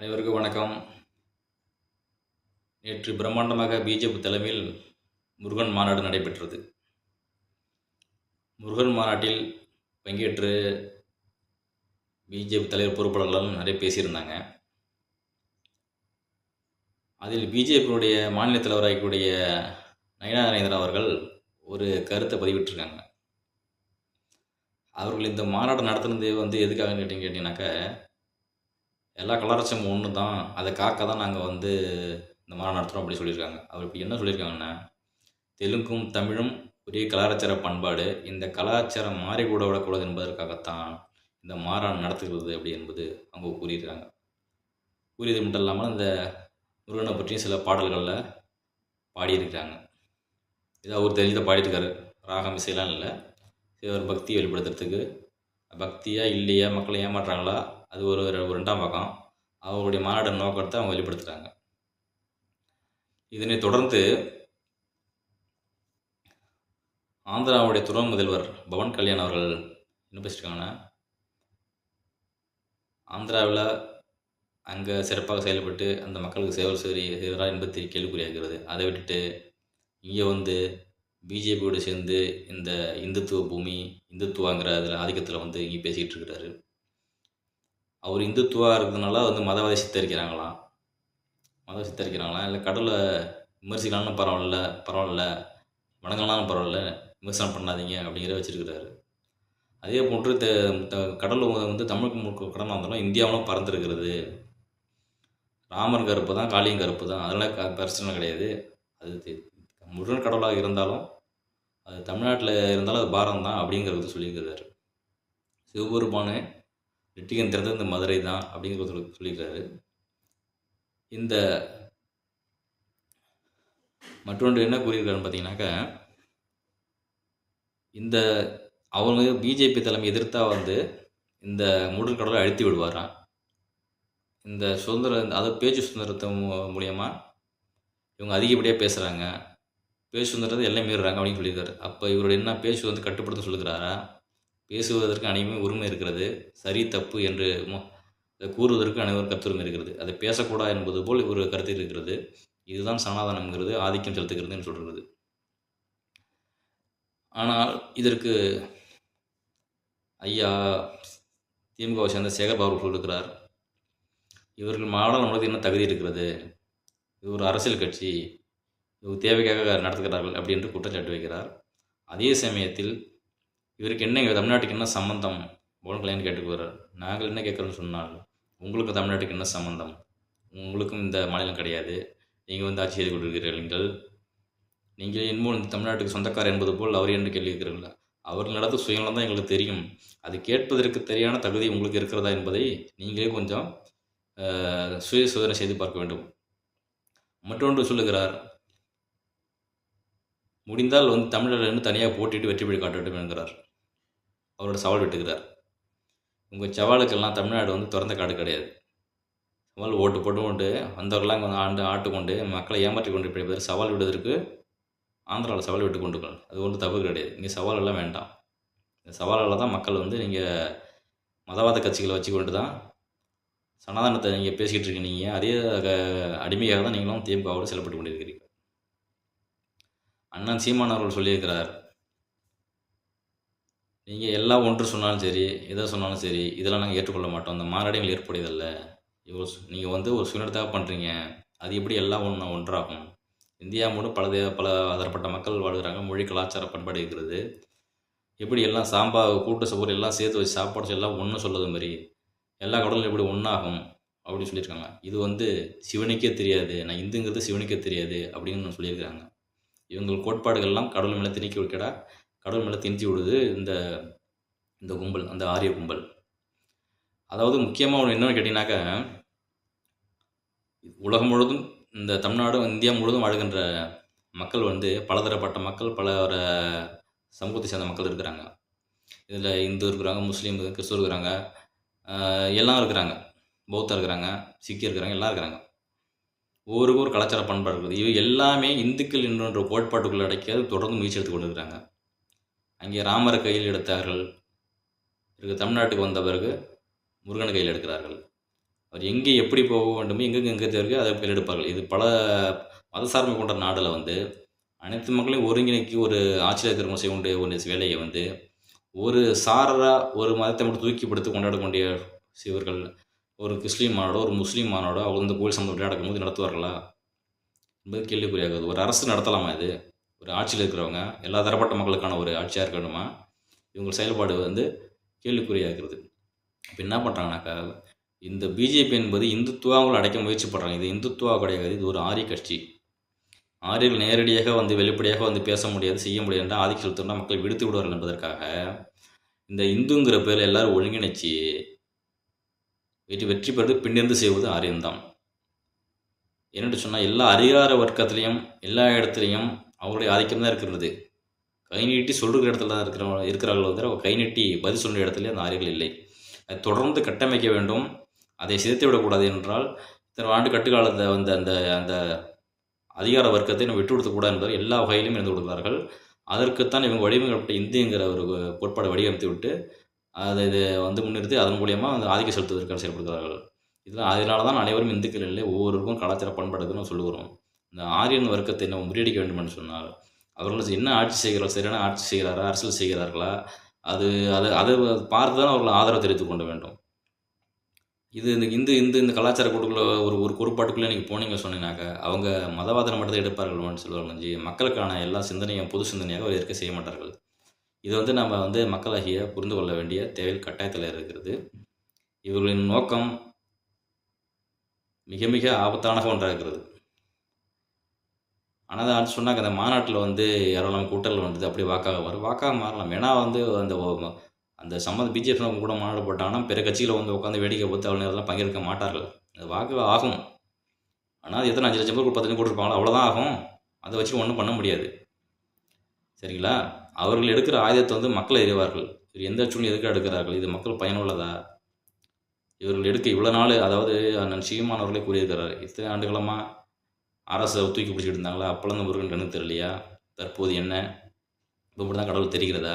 அனைவருக்கும் வணக்கம். நேற்று பிரம்மாண்டமாக பிஜேபி தலைமையில் முருகன் மாநாடு நடைபெற்றது. முருகன் மாநாட்டில் பங்கேற்று பிஜேபி தலைவர் பொறுப்பாளர்களும் நிறைய பேசியிருந்தாங்க. அதில் பிஜேபியுடைய மாநில தலைவராகக்கூடிய நயனாநரேந்திரன் அவர்கள் ஒரு கருத்தை பதிவிட்டிருக்காங்க. அவர்கள் இந்த மாநாடு நடத்துனது வந்து எதுக்காக கேட்டீங்க கேட்டிங்கனாக்கா எல்லா கலாச்சாரமும் ஒன்று தான் அதை காக்க தான் நாங்கள் வந்து இந்த மாதிரி நடத்துகிறோம் அப்படி சொல்லியிருக்காங்க. அவர் இப்படி என்ன சொல்லியிருக்காங்கன்னா தெலுங்கும் தமிழும் ஒரே கலாச்சார பண்பாடு. இந்த கலாச்சாரம் மாறி கூட விடக்கூடாது என்பதற்காகத்தான் இந்த மாறான் நடத்துகிறது அப்படி என்பது அவங்க கூறியிருக்காங்க. கூறியது மட்டும் இல்லாமல் இந்த முருகனை பற்றியும் சில பாடல்களில் பாடியிருக்கிறாங்க. இதை அவர் தெரிஞ்சதை பாடிட்டுருக்காரு ராகம் இசையெல்லாம் இல்லை. இது ஒரு பக்தி வெளிப்படுத்துறதுக்கு பக்தியாக இல்லையா? மக்களை ஏமாற்றுறாங்களா? அது ஒரு ஒரு ரெண்டாம் பக்கம். அவருடைய மாநாட நோக்கத்தை அவங்க வெளிப்படுத்துகிறாங்க இதனை தொடர்ந்து ஆந்திராவுடைய துணை முதல்வர் பவன் கல்யாண் அவர்கள் என்ன பேசியிருக்காங்கன்னா ஆந்திராவில் அங்கே சிறப்பாக செயல்பட்டு அந்த மக்களுக்கு சேவை செய்ய செய்வதா என்பது கேள்விக்குறியாகிறது அதை விட்டுட்டு இங்கே வந்து பிஜேபியோடு சேர்ந்து இந்த இந்துத்துவ பூமி இந்துத்துவாங்கிற அதில் ஆதிக்கத்தில் வந்து இங்கே பேசிக்கிட்டு இருக்கிறாரு. அவர் இந்துத்துவா இருக்கிறதுனால வந்து மதவாதி சித்தரிக்கிறாங்களாம் மதம் சித்தரிக்கிறாங்களாம் இல்லை கடவுளை விமர்சிக்கலாம்னு பரவாயில்ல பரவாயில்ல. வணங்கலாம்னு பரவாயில்ல. விமர்சனம் பண்ணாதீங்க அப்படிங்கிற வச்சுருக்கிறாரு. அதே போன்று த த- கடல் வந்து தமிழுக்கு முழுக்க கடனாக இருந்தாலும் இந்தியாவிலும் பறந்துருக்கிறது. ராமர் கருப்பு தான் காளியும் கருப்பு தான். அதனால் க பிரச்சனை கிடையாது. அது முருகன் கடவுளாக இருந்தாலும் அது தமிழ்நாட்டில் இருந்தாலும் அது பாரம் தான் அப்படிங்கிறது சொல்லியிருக்கிறாரு. சிவபெருமானு நெட்டிகன் இந்த மதுரை தான் அப்படிங்கிறது சொல்லி சொல்லியிருக்காரு இந்த மற்றொன்று என்ன கூறியிருக்காருன்னு பார்த்தீங்கன்னாக்கா இந்த அவங்க பிஜேபி தலைமை எதிர்த்தா வந்து இந்த மூடல் கடலை அழுத்தி விடுவாராம். இந்த சுதந்திரம் அதாவது பேச்சு சுதந்திரத்தை மூலியமாக இவங்க அதிகப்படியாக பேசுகிறாங்க பேச்சு சுதந்திரத்தை எல்லாம் மீறுறாங்க அப்படின்னு சொல்லியிருக்காரு. அப்போ இவருடைய என்ன பேச்சு வந்து கட்டுப்படுத்த சொல்லுகிறாரா? பேசுவதற்கு அனைவரும் உரிமை இருக்கிறது. சரி தப்பு என்று அதை கூறுவதற்கு அனைவரும் கருத்துரிமை இருக்கிறது. அதை பேசக்கூடாது என்பது போல் ஒரு கருத்து இருக்கிறது. இதுதான் சனாதனம்ங்கிறது ஆதிக்கம் செலுத்துகிறதுன்னு சொல்கிறது. ஆனால் இதற்கு ஐயா திமுகவை சேர்ந்த சேகர் பாபு சொல்லுகிறார் இவர்கள் மாடல் நம்மளுக்கு என்ன தகுதி இருக்கிறது? இது ஒரு அரசியல் கட்சி இது தேவைக்காக நடத்துகிறார்கள் அப்படி என்று குற்றச்சாட்டு வைக்கிறார். அதே சமயத்தில் இவருக்கு என்ன இங்க தமிழ்நாட்டுக்கு என்ன சம்மந்தம் பவன் கல்யாண் கேட்டுக்குவார் நாங்கள் என்ன கேட்குறோன்னு சொன்னால் உங்களுக்கு தமிழ்நாட்டுக்கு என்ன சம்மந்தம் உங்களுக்கும் இந்த மாநிலம் கிடையாது. நீங்கள் வந்து ஆட்சி செய்து கொண்டிருக்கிறீர்கள் நீங்கள். என்னமோ இந்த தமிழ்நாட்டுக்கு சொந்தக்காரர் என்பது போல் அவர் என்று கேள்வி இருக்கிறீர்களா அவர்கள் நடத்த சுயநலம் தான் எங்களுக்கு தெரியும். அது கேட்பதற்கு சரியான தகுதி உங்களுக்கு இருக்கிறதா என்பதை நீங்களே கொஞ்சம் சுய சோதனை செய்து பார்க்க வேண்டும். மற்றொன்று சொல்லுகிறார் முடிந்தால் வந்து தமிழர்லேருந்து தனியாக போட்டிட்டு வெற்றி பெறி காட்டட்டும் என்கிறார். அவரோட சவால் விட்டுக்கிறார். உங்கள் சவாலுக்கெல்லாம் தமிழ்நாடு வந்து திறந்த காடு கிடையாது. சவால் ஓட்டு போட்டு கொண்டு வந்தவர்களாம் கொஞ்சம் ஆண்டு ஆட்டு கொண்டு மக்களை ஏமாற்றி கொண்டு பேர் சவால் விடுவதற்கு ஆந்திராவில் சவால் விட்டு கொண்டு அது ஒன்றும் தப்பு கிடையாது. இங்கே சவால் எல்லாம் வேண்டாம். இந்த சவாலால் தான் மக்கள் வந்து நீங்கள் மதவாத கட்சிகளை வச்சு கொண்டு தான் சனாதனத்தை நீங்கள் பேசிக்கிட்டு இருக்கீங்க. அதே அடிமையாக தான் நீங்களும் திமுகவோடு செயல்பட்டு கொண்டிருக்கிறீர்கள். அண்ணன் சீமான் அவர்கள் சொல்லியிருக்கிறார் நீங்கள் எல்லாம் ஒன்று சொன்னாலும் சரி எதை சொன்னாலும் சரி இதெல்லாம் நாங்கள் ஏற்றுக்கொள்ள மாட்டோம். அந்த மாநாடுகள் ஏற்புடையதல்ல. இவ்வளோ நீங்கள் வந்து ஒரு சுயநலத்தாக பண்ணுறீங்க அது எப்படி எல்லாம் ஒன்று ஒன்றாகும்? இந்தியா முழு பல தே- பல அதரப்பட்ட மக்கள் வாழ்கிறாங்க. மொழி கலாச்சார பண்பாடு இருக்கிறது. எப்படி எல்லாம் சாம்பார் கூட்டு சோறு எல்லாம் சேர்த்து வச்சு சாப்பாடு எல்லாம் ஒன்று சொல்லது மாதிரி எல்லா கடலும் எப்படி ஒன்றாகும் அப்படின்னு சொல்லியிருக்காங்க. இது வந்து சிவனுக்கே தெரியாது. நான் இந்துங்கிறது சிவனுக்கே தெரியாது அப்படின்னு சொல்லியிருக்காங்க இவங்கள் கோட்பாடுகள்லாம் கடவுள் மேலே திணிக்கி வைக்கடா. கடவுள் மேலே திணிச்சு விடுது இந்த இந்த கும்பல் அந்த ஆரிய கும்பல். அதாவது முக்கியமாக ஒன்று என்னன்னு கேட்டிங்கனாக்கா உலகம் முழுவதும் இந்த தமிழ்நாடும் இந்தியா முழுவதும் வாழ்கின்ற மக்கள் வந்து பலதரப்பட்ட மக்கள் பல சமூகத்தை சேர்ந்த மக்கள் இருக்கிறாங்க. இதில் இந்து இருக்கிறாங்க முஸ்லீம் கிறிஸ்துவ இருக்கிறாங்க எல்லாம் இருக்கிறாங்க. பௌத்தம் இருக்கிறாங்க சிக்கி இருக்கிறாங்க எல்லாம் இருக்கிறாங்க. ஒவ்வொருக்கும் ஒரு கலாச்சார பண்பாடு இருக்குது இவை எல்லாமே இந்துக்கள் என்ற கோட்பாட்டுக்குள்ள அடைக்காது தொடர்ந்து முயற்சி எடுத்து கொண்டு இருக்கிறாங்க. அங்கே ராமரை கையில் எடுத்தார்கள். பிறகு தமிழ்நாட்டுக்கு வந்த பிறகு முருகனை கையில் எடுக்கிறார்கள். அவர் எங்கே எப்படி போக வேண்டுமோ எங்கெங்கே எங்கே தேவையோ அதை பேர் எடுப்பார்கள். இது பல மதசார்பு கொண்ட நாடில் வந்து அனைத்து மக்களையும் ஒருங்கிணைக்கி ஒரு ஆச்சரிய இருக்கிறவங்க செய்ய வேண்டிய ஒரு வேலையை வந்து ஒரு சாரராக ஒரு மதத்தை மட்டும் தூக்கி படுத்து கொண்டாடக்கூடிய சிவர்கள் ஒரு கிறிஸ்லீம் மாநாடோ ஒரு முஸ்லீம் மாநாடோ அவங்க வந்து கோயில் சம்பந்தம் நடக்கும்போது நடத்துவார்களா? என்பது கேள்விக்குறியாகுது ஒரு அரசு நடத்தலாமா இது? ஒரு ஆட்சியில் இருக்கிறவங்க எல்லா தரப்பட்ட மக்களுக்கான ஒரு ஆட்சியாக இருக்கணுமா? இவங்க செயல்பாடு வந்து கேள்விக்குறியாகிறது. இப்போ என்ன பண்ணுறாங்கனாக்கா இந்த பிஜேபி என்பது இந்துத்துவாங்களை அடைக்க முயற்சி பண்ணுறாங்க இது இந்துத்துவா கிடையாது இது ஒரு ஆரிய கட்சி. ஆரியர்கள் நேரடியாக வந்து வெளிப்படையாக வந்து பேச முடியாது செய்ய முடியாது என்றால் ஆதிக்க செலுத்தினா மக்களை விடுத்து விடுவார்கள் என்பதற்காக இந்த இந்துங்கிற பேரில் எல்லாரும் ஒழுங்கிணைச்சி வெற்றி வெற்றி பெறுவது பின்னிருந்து செய்வது ஆரியம்தான். என்னென்னு சொன்னால் எல்லா அதிகார வர்க்கத்திலையும் எல்லா இடத்துலையும் அவங்களுடைய ஆதிக்கம் தான் இருக்கிறது. கை நீட்டி சொல்கிற இடத்துல தான் இருக்கிற இருக்கிறார்கள் வந்து கை நீட்டி பதில் சொல்கிற இடத்துல அந்த ஆரியர்கள் இல்லை. அதை தொடர்ந்து கட்டமைக்க வேண்டும். அதை சிதைத்து விடக்கூடாது என்றால் இத்தனை ஆண்டு கட்டுக்காலத்தை வந்து அந்த அந்த அதிகார வர்க்கத்தை நம்ம விட்டு கொடுக்கக்கூடாது என்பதை எல்லா வகையிலும் இருந்து கொடுக்கிறார்கள். அதற்குத்தான் இவங்க வடிவமைக்கப்பட்ட இந்தியங்கிற ஒரு கோட்பாடை வடிவமைத்து விட்டு அதை இதை வந்து முன்னிறுத்தி அதன் மூலியமாக அந்த ஆதிக்கம் செலுத்துவதற்காக செயல்படுகிறார்கள். இதெல்லாம் அதனால தான் அனைவரும் இந்துக்கள் இல்லை. ஒவ்வொருவருக்கும் கலாச்சார பண்பாடுன்னு சொல்லுகிறோம். இந்த ஆரியன் வர்க்கத்தை நம்ம முறியடிக்க வேண்டும் சொன்னார் அவர்கள் என்ன ஆட்சி செய்கிறார் சரியான ஆட்சி செய்கிறாரா அரசியல் செய்கிறார்களா? அது அதை அதை பார்த்து தான் அவர்கள் ஆதரவு தெரிவித்துக் கொள்ள வேண்டும். இது இந்த இந்து இந்து இந்த கலாச்சார கூட்டுக்குள்ள ஒரு ஒரு குறிப்பாட்டுக்குள்ளே நீங்கள் போனீங்க சொன்னீங்கன்னாக்கா அவங்க மதவாதனை மட்டும் தான் எடுப்பார்கள் சொல்லுவாங்க ஜி மக்களுக்கான எல்லா சிந்தனையும் பொது சிந்தனையாக அவர் இருக்க செய்ய மாட்டார்கள். இது வந்து நம்ம வந்து மக்களாகிய புரிந்து கொள்ள வேண்டிய தேவையில் கட்டாயத்தில் இருக்கிறது. இவர்களின் நோக்கம் மிக மிக ஆபத்தானக ஒன்றாக இருக்கிறது ஆனால் அது சொன்னாங்க அந்த மாநாட்டில் வந்து ஏராளம் கூட்டல் வந்தது அப்படி வாக்காக வரும் வாக்காக மாறலாம். ஏன்னா வந்து அந்த அந்த சம்மந்த பிஜேபி கூட மாநாடு போட்டாங்கன்னா பிற கட்சியில் வந்து உட்காந்து வேடிக்கை பார்த்து அவ்வளோ நேரம்லாம் பங்கேற்க மாட்டார்கள். அது வாக்கு ஆகும். ஆனால் அது எத்தனை அஞ்சு லட்சம் பேர் பத்து லட்சம் கொடுத்துருப்பாங்களோ அவ்வளோதான் ஆகும். அதை வச்சு ஒன்றும் பண்ண முடியாது. சரிங்களா? அவர்கள் எடுக்கிற ஆயுதத்தை வந்து மக்கள் எறிவார்கள். இவர் எந்த சூழ்நிலை எதுக்கு எடுக்கிறார்கள்? இது மக்கள் பயனுள்ளதா? இவர்கள் எடுக்க இவ்வளோ நாள் அதாவது அண்ணன் சீமான் அவர்களே கூறியிருக்கிறார் இத்தனை ஆண்டுகளமாக அரசை தூக்கி பிடிச்சிட்டு இருந்தாங்களா அப்போல்லாம் முருகன் கண்ணு தெரியலையா? தற்போது என்ன? இப்போ மட்டும் தான் கடவுள் தெரிகிறதா?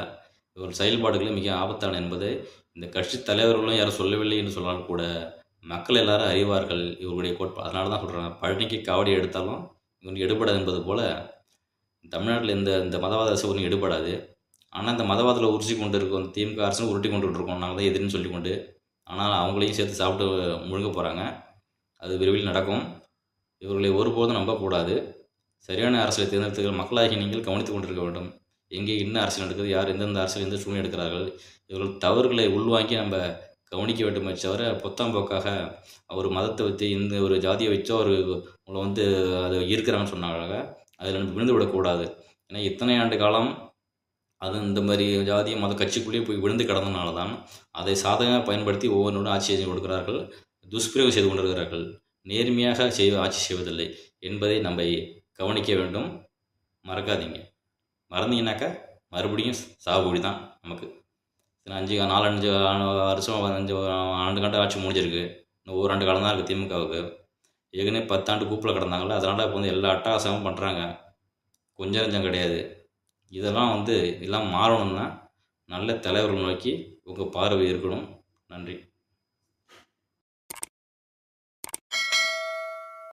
இவர் செயல்பாடுகளே மிக ஆபத்தான என்பது இந்த கட்சி தலைவர்களும் யாரும் சொல்லவில்லை என்று சொன்னால் கூட மக்கள் எல்லாரும் அறிவார்கள் இவருடைய கோட்பாடு அதனால தான் சொல்கிறாங்க பழனிக்கு காவடி எடுத்தாலும் இவனுக்கு எடுபடாது என்பது போல் தமிழ்நாட்டில் இந்த இந்த மதவாத அரசு ஒன்றும் எடுபடாது. ஆனால் இந்த மதவாதத்தில் உரிச்சி கொண்டு இருக்கோம் திமுக அரசு உருட்டி கொண்டு இருக்கோம் நாங்கள் தான் எதிரின்னு சொல்லி கொண்டு ஆனால் அவங்களையும் சேர்த்து சாப்பிட்டு முழுங்க போகிறாங்க அது விரைவில் நடக்கும். இவர்களை ஒருபோதும் நம்பக்கூடாது. சரியான அரசியலை தேர்ந்தெடுத்துகள் மக்களாகி நீங்கள் கவனித்துக் கொண்டிருக்க வேண்டும். எங்கே என்ன அரசியல் நடக்குது யார் எந்தெந்த அரசியல் எந்த சூழ்நிலை எடுக்கிறார்கள் இவர்கள் தவறுகளை உள்வாங்கி நம்ம கவனிக்க வேண்டுமே தவிர பொத்தாம் போக்காக ஒரு மதத்தை வச்சு இந்த ஒரு ஜாதியை வச்சோ ஒரு உங்களை வந்து அது இருக்கிறாங்கன்னு சொன்னாங்க அதில் நம்ம விழுந்து விடக்கூடாது. ஏன்னா இத்தனை ஆண்டு காலம் அது இந்த மாதிரி ஜாதி மத கட்சிக்குள்ளேயே போய் விழுந்து கிடந்தனால தான் அதை சாதகமாக பயன்படுத்தி ஒவ்வொன்றோடும் ஆட்சி செய்து கொடுக்கிறார்கள் துஷ்பிரயோகம் செய்து கொண்டிருக்கிறார்கள். நேர்மையாக செய் ஆட்சி செய்வதில்லை என்பதை நம்ம கவனிக்க வேண்டும். மறக்காதீங்க. மறந்தீங்கன்னாக்கா மறுபடியும் சாகுபடி தான் நமக்கு. அஞ்சு நாலஞ்சு வருஷம் அஞ்சு ஆண்டு கண்ட ஆட்சி முடிஞ்சிருக்கு. இன்னும் ஒரு ஆண்டு காலம் தான் இருக்குது திமுகவுக்கு. ஏற்கனவே பத்தாண்டு கூப்பில் கிடந்தாங்கல்ல அதனால் இப்போ வந்து எல்லா அட்டகாசமும் பண்ணுறாங்க கொஞ்சம் கொஞ்சம் கிடையாது. இதெல்லாம் வந்து எல்லாம் மாறணும்னா நல்ல தலைவர்கள் நோக்கி உங்கள் பார்வை இருக்கணும். நன்றி.